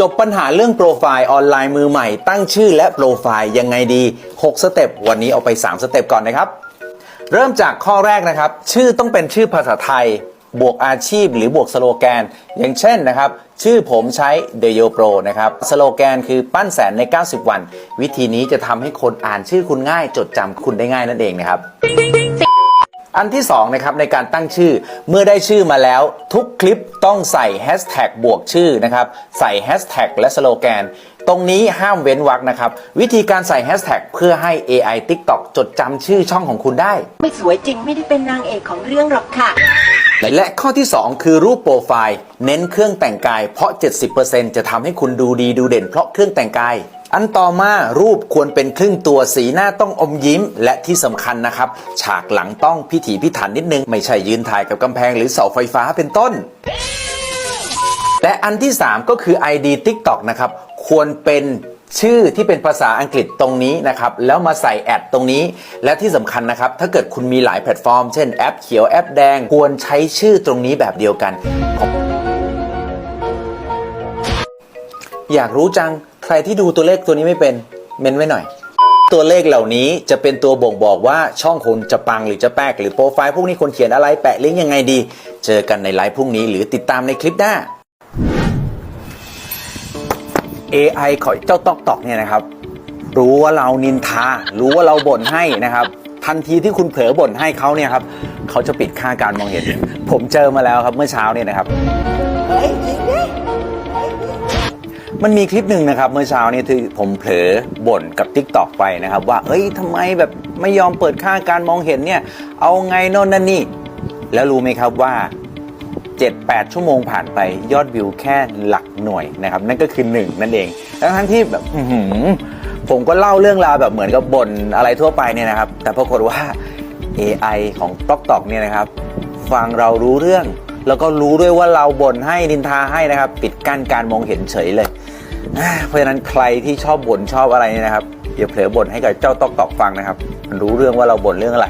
จบปัญหาเรื่องโปรไฟล์ออนไลน์มือใหม่ ตั้งชื่อและโปรไฟล์ยังไงดี 6 สเต็ป วันนี้เอาไป 3 สเต็ปก่อนนะครับ เริ่มจากข้อแรกนะครับ ชื่อต้องเป็นชื่อภาษาไทย บวกอาชีพหรือบวกสโลแกน อย่างเช่นนะครับ ชื่อผมใช้ The Yo Pro นะครับ สโลแกนคือปั้นแสนใน 90 วัน วิธีนี้จะทำให้คนอ่านชื่อคุณง่าย จดจำคุณได้ง่ายนั่นเองนะครับ อันที่2นะครับในการตั้งชื่อเมื่อได้ชื่อมาแล้ว ทุกคลิปต้องใส่แฮชแท็กบวกชื่อนะครับใส่แฮชแท็กและสโลแกน ตรงนี้ห้ามเว้นวรรคนะครับ วิธีการใส่แฮชแท็กเพื่อให้ AI TikTok จดจำชื่อช่องของคุณได้ ไม่สวยจริงไม่ได้เป็นนางเอกของเรื่องหรอกค่ะ และข้อที่ 2 คือรูปโปรไฟล์ เน้นเครื่องแต่งกายเพราะ 70%จะทำให้คุณดูดีดูเด่นเพราะเครื่องแต่งกาย อันต่อมารูปควรเป็นครึ่งตัวสีหน้าต้องอมยิ้ม และที่สำคัญนะครับ ฉากหลังต้องพิถีพิถันนิดนึง ไม่ใช่ยืนถ่ายกับกำแพงหรือเสาไฟฟ้าเป็นต้น และอันที่ 3 ก็คือ ID TikTok นะครับ ควรเป็นชื่อที่เป็นภาษาอังกฤษตรงนี้นะครับ แล้วมาใส่แอดตรงนี้ และที่สำคัญนะครับ ถ้าเกิดคุณมีหลายแพลตฟอร์ม เช่นแอปเขียวแอปแดง ควรใช้ชื่อตรงนี้แบบเดียวกัน อยากรู้จัง ใครที่ดูตัวเลขตัวนี้ไม่เป็นเมนไว้หน่อย ตัวเลขเหล่านี้จะเป็นตัวบ่งบอกว่าช่องคุณจะปังหรือจะแป๊กหรือโปรไฟล์พวกนี้ควรเขียนอะไรแปะลิงก์ยังไงดี เจอกันในไลฟ์พรุ่งนี้หรือติดตามในคลิปหน้า AI ของเจ้าตอกตอกเนี่ยนะครับ รู้ว่าเรานินทา รู้ว่าเราบ่นให้นะครับทันทีที่คุณเผลอบ่นให้เขาเนี่ยครับเขาจะปิดค่าการมองเห็น ผมเจอมาแล้วครับเมื่อเช้าเนี่ยนะครับเฮ้ยจริงด้ มันมีคลิปหนึ่งนะครับเมื่อเช้านี้ที่ผมเผลอบ่นกับ Tik t o อกไปนะครับ ว่าเอ้ยทำไมแบบไม่ยอมเปิดค่าการมองเห็นเนี่ย เอาไงโน่นนั่นนี่ แล้วรู้ไหมครับว่า 7-8 ชั่วโมงผ่านไปยอดวิวแค่หลักหน่วยนะครับ นั่นก็คือ 1 นั่นเองทั้งทั้งที่แบบผมก็เล่าเรื่องราวแบบเหมือนกับบ่นอะไรทั่วไปเนี่ยนะครับ แต่ปรากฏว่า AI ของ t อกตอกเนี่ยนะครับ ฟังเรารู้เรื่อง แล้วก็รู้ด้วยว่าเราบ่นให้นินทาให้นะครับ ปิดกั้นการมองเห็นเฉยเลย เพราะฉะนั้นใครที่ชอบบ่นชอบอะไรเนี่ยนะครับอย่าเผลอบ่นให้กับเจ้าตอกตอกฟังนะครับ มันรู้เรื่องว่าเราบ่นเรื่องอะไร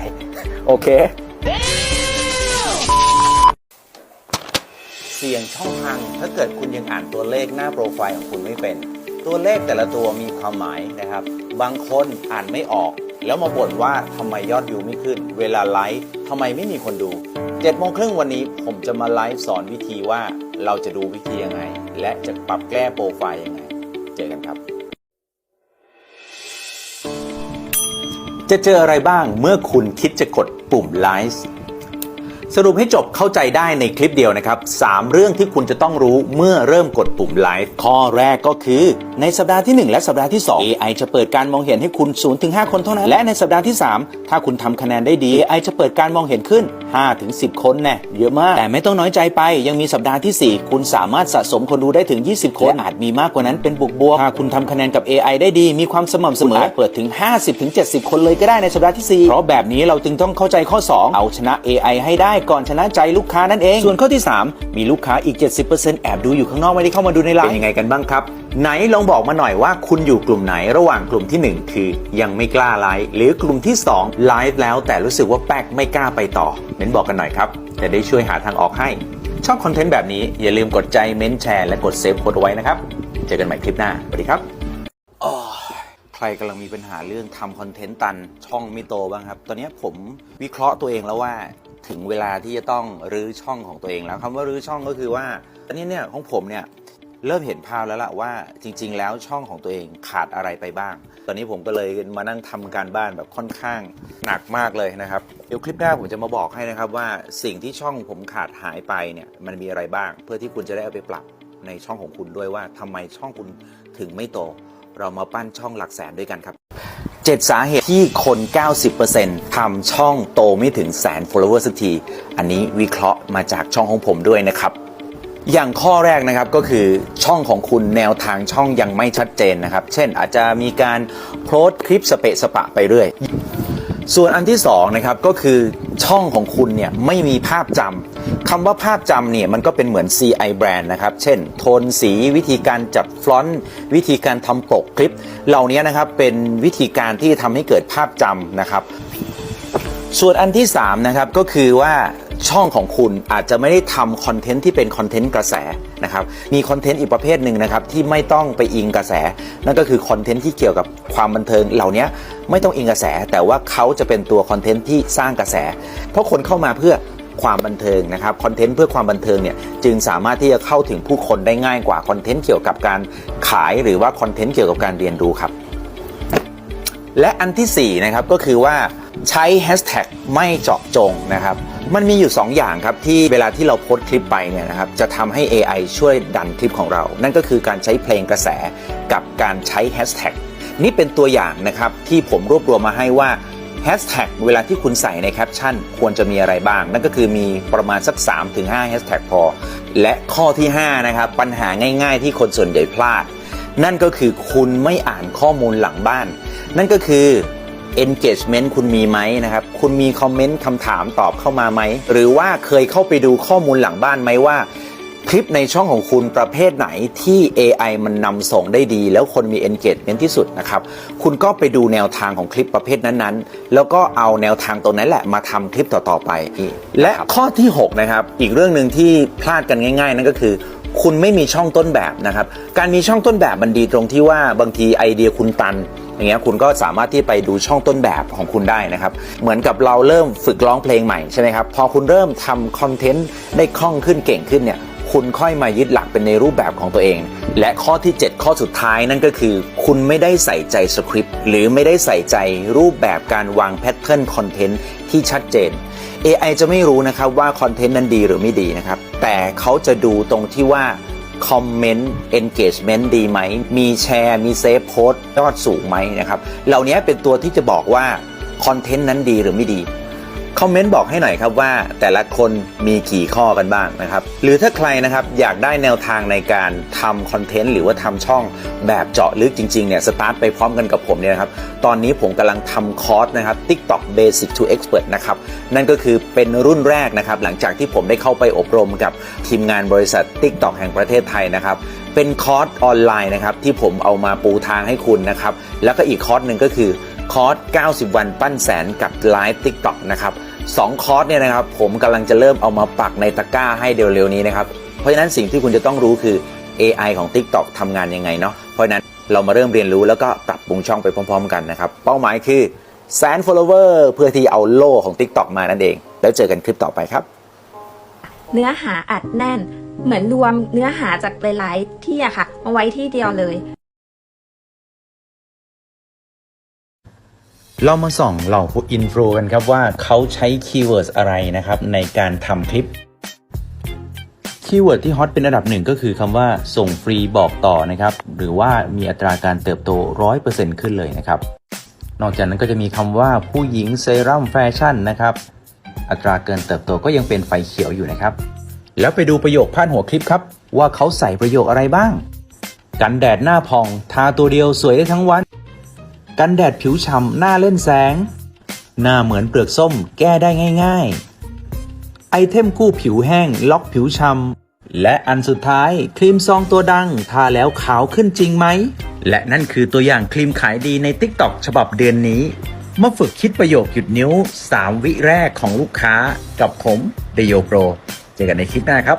โอเค เสี่ยงช่องทางถ้าเกิดคุณยังอ่านตัวเลขหน้าโปรไฟล์ของคุณไม่เป็น ตัวเลขแต่ละตัวมีความหมายนะครับ บางคนอ่านไม่ออก แล้วมาบ่นว่าทำไมยอดวิวไม่ขึ้น เวลาไลฟ์ทำไมไม่มีคนดู7จ็ดโมงครึ่งวันนี้ผมจะมาไลฟ์สอนวิธีว่าเราจะดูวิธียังไง และจะปรับแก้โปรไฟล์ยังไง เจอกันครับ จะเจออะไรบ้างเมื่อคุณคิดจะกดปุ่มไลฟ์ สรุปให้จบเข้าใจได้ในคลิปเดียวนะครับ 3 เรื่องที่คุณจะต้องรู้เมื่อเริ่มกดปุ่มไลฟ์ข้อแรกก็คือ ในสัปดาห์ที่ 1 และสัปดาห์ที่ 2 AI จะเปิดการมองเห็นให้คุณ0ถึง5คนเท่านั้น และในสัปดาห์ที่ 3 ถ้าคุณทำคะแนนได้ดี AI จะเปิดการมองเห็นขึ้น5ถึง10 คนแน่เยอะมาก แต่ไม่ต้องน้อยใจไป ยังมีสัปดาห์ทีสี่4 คุณสามารถสะสมคนดูได้ถึง 20 คนและอาจมีมากกว่านั้นเป็นบวกบวกถ้าคุณทำคะแนนกับ AI ได้ดี มีความสม่ำเสมอเปิดถึง 50ถึง70 คนเลยก็ได้ในสัปดาห์ที่4เพราะแบบนี้เราจึงต้องเข้าใจข้อ 2 เอาชนะ AI ให้ได้ก่อนชนะใจลูกค้านั่นเอง ส่วนข้อที่ 3 มีลูกค้าอีก 70%แอบดูอยู่ข้างนอกไม่ได้เข้ามาดูในไลน์เป็นยังไงกันบ้างครับ ไหนลองบอกมาหน่อยว่าคุณอยู่กลุ่มไหนระหว่างกลุ่มทีหนึ่1 คือยังไม่กล้าไลฟ์หรือกลุ่มที่ 2 ไลฟ์แล้วแต่รู้สึกว่าแป๊กไม่กล้าไปต่อเม้นบอกกันหน่อยครับจะได้ช่วยหาทางออกให้ ชอบคอนเทนต์แบบนี้อย่าลืมกดใจเม้นแชร์และกดเซฟโค้ดเอาไว้นะครับเจอกันใหม่คลิปหน้าสวัสดีครับใครกำลังมีปัญหาเรื่องทำคอนเทนต์ตันช่องไม่โตบ้างครับ ตอนนี้ผมวิเคราะห์ตัวเองแล้วว่า ถึงเวลาที่จะต้องรื้อช่องของตัวเองแล้วคำว่ารื้อช่องก็คือว่าตอนนี้เนี่ยของผมเนี่ยเริ่มเห็นภาพแล้วล่ะว่าจริง ๆ แล้วช่องของตัวเองขาดอะไรไปบ้าง ตอนนี้ผมก็เลยมานั่งทำการบ้านแบบค่อนข้างหนักมากเลยนะครับ เดี๋ยวคลิปหน้าผมจะมาบอกให้นะครับว่าสิ่งที่ช่องผมขาดหายไปเนี่ยมันมีอะไรบ้าง เพื่อที่คุณจะได้เอาไปปรับในช่องของคุณด้วยว่าทำไมช่องคุณถึงไม่โต เรามาปั้นช่องหลักแสนด้วยกันครับ 7 สาเหตุที่คน 90%ทำช่องโตไม่ถึงแสน follower สักที อันนี้วิเคราะห์มาจากช่องของผมด้วยนะครับ อย่างข้อแรกนะครับก็คือช่องของคุณแนวทางช่องยังไม่ชัดเจนนะครับ เช่นอาจจะมีการโพสต์คลิปสเปะสปะไปเรื่อย ส่วนอันที่สองนะครับก็คือช่องของคุณเนี่ยไม่มีภาพจำคำว่าภาพจำเนี่ยมันก็เป็นเหมือน CI brand นะครับ เช่น โทนสีวิธีการจัดฟลอนต์วิธีการทำปกคลิป เหล่านี้นะครับเป็นวิธีการที่ทำให้เกิดภาพจำนะครับ ส่วนอันที่3นะครับก็คือว่าช่องของคุณอาจจะไม่ได้ทำคอนเทนต์ที่เป็นคอนเทนต์กระแสนะครับมีคอนเทนต์อีกประเภทหนึ่งนะครับที่ไม่ต้องไปอิงกระแส นั่นก็คือคอนเทนต์ที่เกี่ยวกับความบันเทิงเหล่านี้ไม่ต้องอิงกระแส แต่ว่าเขาจะเป็นตัวคอนเทนต์ที่สร้างกระแส เพราะคนเข้ามาเพื่อความบันเทิงนะครับคอนเทนต์เพื่อความบันเทิงเนี่ยจึงสามารถที่จะเข้าถึงผู้คนได้ง่ายกว่าคอนเทนต์เกี่ยวกับการขายหรือว่าคอนเทนต์เกี่ยวกับการเรียนรู้ครับ และอันที่4นะครับก็คือว่าใช้แฮชแท็กไม่เจาะจงนะครับมันมีอยู่ 2 อย่างครับที่เวลาที่เราโพสคลิปไปเนี่ยนะครับจะทำให้ AI ช่วยดันคลิปของเรา นั่นก็คือการใช้เพลงกระแสกับการใช้แฮชแท็กนี่เป็นตัวอย่างนะครับที่ผมรวบรวมมาให้ว่าแฮชแท็กเวลาที่คุณใส่ในแคปชั่นควรจะมีอะไรบ้าง นั่นก็คือมีประมาณสัก 3-5แฮชแท็กพอ และข้อที่ 5 นะครับ ปัญหาง่ายๆที่คนส่วนใหญ่พลาด นั่นก็คือคุณไม่อ่านข้อมูลหลังบ้าน นั่นก็คือ engagement คุณมีไหมนะครับ คุณมีคอมเมนต์คำถามตอบเข้ามาไหม หรือว่าเคยเข้าไปดูข้อมูลหลังบ้านไหมว่า คลิปในช่องของคุณประเภทไหนที่ AI มันนำส่งได้ดี แล้วคนมี engagement ที่สุดนะครับ คุณก็ไปดูแนวทางของคลิปประเภทนั้นๆ แล้วก็เอาแนวทางตรงนั้นแหละมาทำคลิปต่อๆไป และข้อที่ 6 นะครับ อีกเรื่องหนึ่งที่พลาดกันง่าย ๆ นั่นก็คือ คุณไม่มีช่องต้นแบบนะครับ การมีช่องต้นแบบมันดีตรงที่ว่าบางทีไอเดียคุณตันอย่างเงี้ยคุณก็สามารถที่ไปดูช่องต้นแบบของคุณได้นะครับ เหมือนกับเราเริ่มฝึกร้องเพลงใหม่ใช่ไหมครับ พอคุณเริ่มทำคอนเทนต์ได้คล่องขึ้นเก่งขึ้นเนี่ยคุณค่อยมายึดหลักเป็นในรูปแบบของตัวเอง และข้อที่ 7 ข้อสุดท้ายนั่นก็คือ คุณไม่ได้ใส่ใจสคริปต์หรือไม่ได้ใส่ใจรูปแบบการวางแพทเทิร์นคอนเทนต์ ที่ชัดเจน AI จะไม่รู้นะครับว่าคอนเทนต์นั้นดีหรือไม่ดีนะครับ แต่เขาจะดูตรงที่ว่าคอมเมนต์ engagement ดีไหม มีแชร์ มีเซฟโพสต์ยอดสูงไหมนะครับ เหล่านี้เป็นตัวที่จะบอกว่าคอนเทนต์นั้นดีหรือไม่ดี คอมเมนต์บอกให้หน่อยครับว่าแต่ละคนมีกี่ข้อกันบ้างนะครับ หรือถ้าใครนะครับอยากได้แนวทางในการทำคอนเทนต์หรือว่าทำช่องแบบเจาะลึกจริงๆเนี่ยสตาร์ทไปพร้อมกันกับผมเนี่ยนะครับ ตอนนี้ผมกำลังทำคอร์สนะครับ TikTok Basic to Expert นะครับ นั่นก็คือเป็นรุ่นแรกนะครับ หลังจากที่ผมได้เข้าไปอบรมกับทีมงานบริษัท TikTok แห่งประเทศไทยนะครับเป็นคอร์สออนไลน์นะครับที่ผมเอามาปูทางให้คุณนะครับแล้วก็อีกคอร์สหนึ่งก็คือ คอร์ส 90 วันปั้นแสนกับไลฟ์ TikTok นะครับสองคอร์สเนี่ยนะครับผมกำลังจะเริ่มเอามาปักในตะกร้าให้เร็วๆนี้นะครับ เพราะฉะนั้นสิ่งที่คุณจะต้องรู้คือ AI ของ TikTok ทำงานยังไงเนาะเพราะฉะนั้นเรามาเริ่มเรียนรู้แล้วก็ปรับปรุงช่องไปพร้อม ๆ กันนะครับ เป้าหมายคือแสน follower เพื่อที่เอาโล่ของ TikTok มานั่นเอง แล้วเจอกันคลิปต่อไปครับ เนื้อหาอัดแน่น เหมือนรวมเนื้อหาจากหลายๆที่อะค่ะ มาไว้ที่เดียวเลย เรามาส่องเหล่าผู้อินฟลูกันครับว่าเขาใช้คีย์เวิร์ดอะไรนะครับในการทำคลิป คีย์เวิร์ดที่ฮอตเป็นอันดับหนึ่งก็คือคำว่าส่งฟรีบอกต่อนะครับ หรือว่ามีอัตราการเติบโต 100%ขึ้นเลยนะครับ นอกจากนั้นก็จะมีคำว่าผู้หญิงเซรั่มแฟชั่นนะครับ อัตราเกินเติบโตก็ยังเป็นไฟเขียวอยู่นะครับ แล้วไปดูประโยคพาดหัวคลิปครับ ว่าเขาใส่ประโยคอะไรบ้าง กันแดดหน้าพอง ทาตัวเดียวสวยได้ทั้งวัน กันแดดผิวฉ่ำหน้าเล่นแสง หน้าเหมือนเปลือกส้มแก้ได้ง่ายๆ ไอเทมกู้ผิวแห้งล็อกผิวช้ำและอันสุดท้ายครีมซองตัวดัง ทาแล้วขาวขึ้นจริงไหม และนั่นคือตัวอย่างครีมขายดีใน TikTok ฉบับเดือนนี้มาฝึกคิดประโยคหยุดนิ้ว 3 วิแรกของลูกค้ากับผมเดโยโปร เจอกันในคลิปหน้าครับ